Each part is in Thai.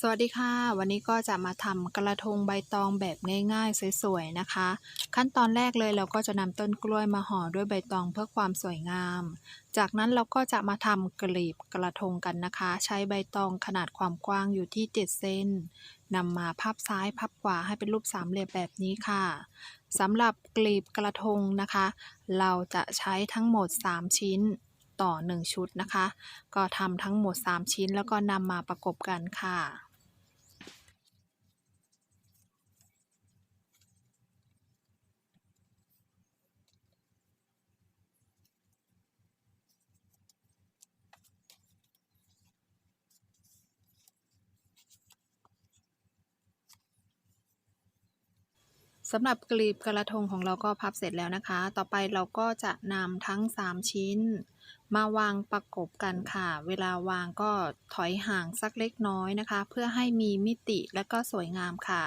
สวัสดีค่ะ วันนี้ก็จะมาทำกระทงใบตองแบบง่ายๆ สวยๆนะคะ ขั้นตอนแรกเลยเราก็จะนำต้นกล้วยมาห่อด้วยใบตองเพื่อความสวยงาม จากนั้นเราก็จะมาทำกลีบกระทงกันนะคะ ใช้ใบตองขนาดความกว้างอยู่ที่ 7 เซนนำมาพับซ้ายพับขวาให้เป็นรูปสามเหลี่ยมแบบนี้ค่ะสำหรับกลีบกระทงนะคะ เราจะใช้ทั้งหมด 3 ชิ้น ต่อ 1 ชุดนะคะ ก็ทำทั้งหมด 3 ชิ้นแล้วก็นำมาประกบกันค่ะ สำหรับกลีบกระทงของเราก็พับเสร็จแล้วนะคะ ต่อไปเราก็จะนำทั้ง 3 ชิ้น มาวางประกบกันค่ะ เวลาวางก็ถอยห่างสักเล็กน้อยนะคะ เพื่อให้มีมิติและก็สวยงามค่ะ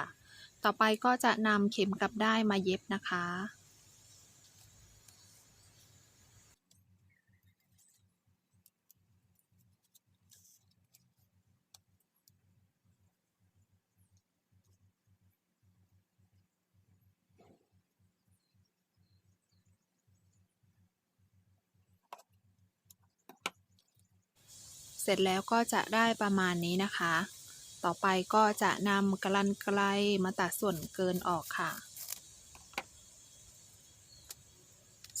ต่อไปก็จะนำเข็มกลับได้มาเย็บนะคะ เสร็จแล้วก็จะได้ประมาณนี้นะคะ ต่อไปก็จะนำกลันไกลมาตัดส่วนเกินออกค่ะ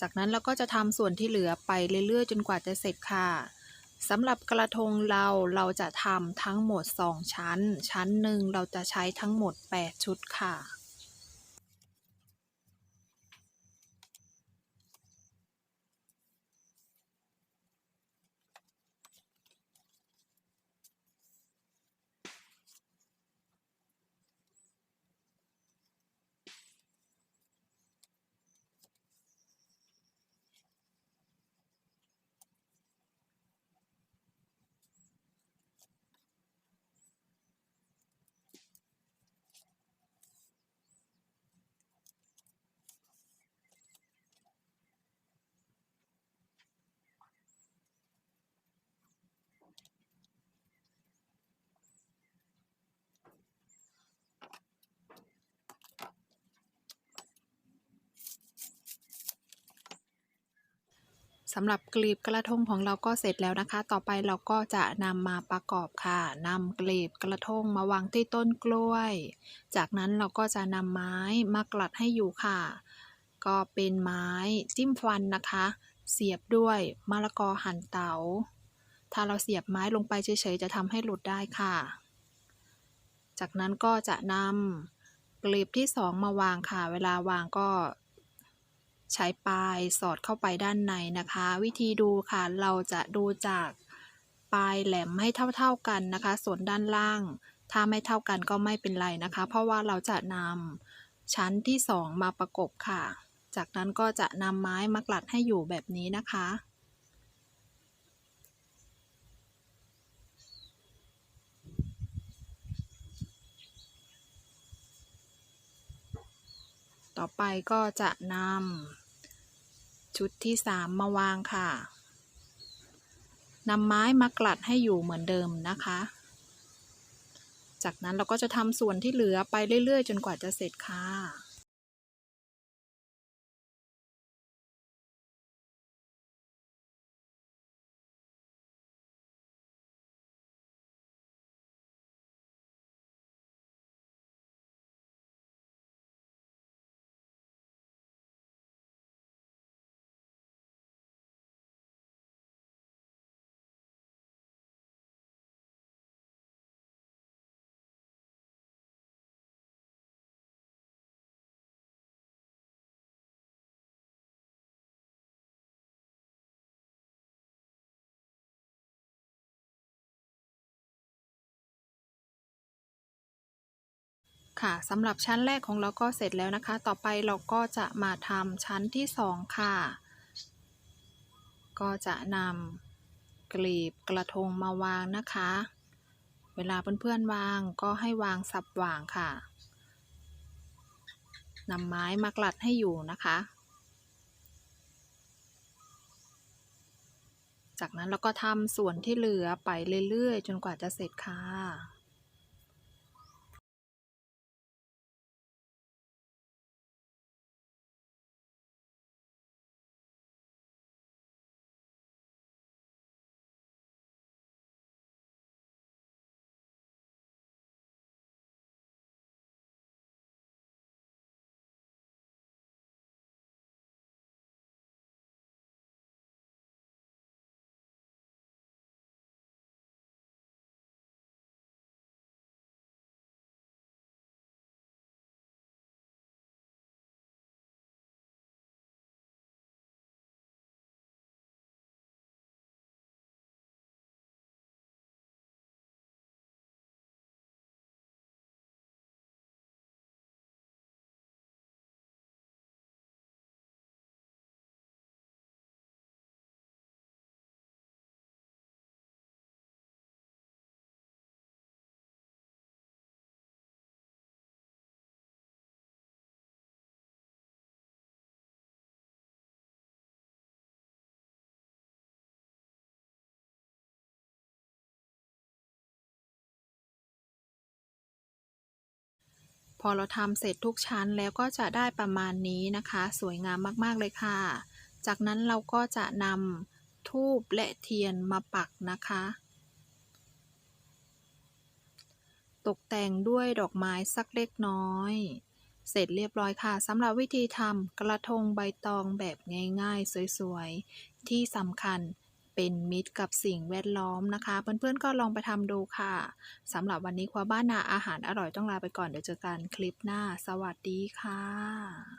จากนั้นเราก็จะทำส่วนที่เหลือไปเรื่อยๆ จนกว่าจะเสร็จค่ะสำหรับกระทงเราเราจะทำทั้งหมด 2 ชั้น ชั้นหนึ่งเราจะใช้ทั้งหมด 8 ชุดค่ะ สำหรับกลีบกระทงของเราก็เสร็จแล้วนะคะ ต่อไปเราก็จะนำมาประกอบค่ะนำกลีบกระทงมาวางที่ต้นกล้วย จากนั้นเราก็จะนำไม้มากลัดให้อยู่ค่ะ ก็เป็นไม้จิ้มฟันนะคะ เสียบด้วยมะละกอหั่นเตาถ้าเราเสียบไม้ลงไปเฉยๆจะทำให้หลุดได้ค่ะ จากนั้นก็จะนำกลีบที่สองมาวางค่ะ เวลาวางก็ ใช้ปลายสอดเข้าไปด้านในนะคะ วิธีดูค่ะเราจะดูจากปลายแหลมให้เท่าๆกันนะคะ ส่วนด้านล่าง ถ้าไม่เท่ากันก็ไม่เป็นไรนะคะ เพราะว่าเราจะนำชั้นที่สองมาประกบค่ะ จากนั้นก็จะนำไม้มากลัดให้อยู่แบบนี้นะคะต่อไปก็จะนำ ชุดที่สามมาวางค่ะนำไม้มากลัดให้อยู่เหมือนเดิมนะคะ จากนั้นเราก็จะทำส่วนที่เหลือไปเรื่อย ๆ จนกว่าจะเสร็จค่ะ ค่ะสำหรับชั้นแรกของเราก็เสร็จแล้วนะคะ ต่อไปเราก็จะมาทำชั้นที่สองค่ะ ก็จะนำกลีบกระทงมาวางนะคะ เวลาเพื่อนๆวางก็ให้วางสับวางค่ะนำไม้มากลัดให้อยู่นะคะ จากนั้นเราก็ทำส่วนที่เหลือไปเรื่อยๆ จนกว่าจะเสร็จค่ะ อเราทำเสร็จทุกชั้นแล้วก็จะได้ประมาณนี้นะคะ สวยงามมาก ๆ เลยค่ะ จากนั้นเราก็จะนำทูบและเทียนมาปักนะคะ ตกแต่งด้วยดอกไม้สักเล็กน้อย เสร็จเรียบร้อยค่ะสำหรับวิธีทำกระทงใบตองแบบง่าย ๆ สวย ๆ ที่สำคัญ เป็นมิตรกับสิ่งแวดล้อมนะคะ เพื่อนๆก็ลองไปทำดูค่ะสำหรับวันนี้ครัวบ้านนาอาหารอร่อยต้องลาไปก่อนเดี๋ยวเจอกันคลิปหน้า สวัสดีค่ะ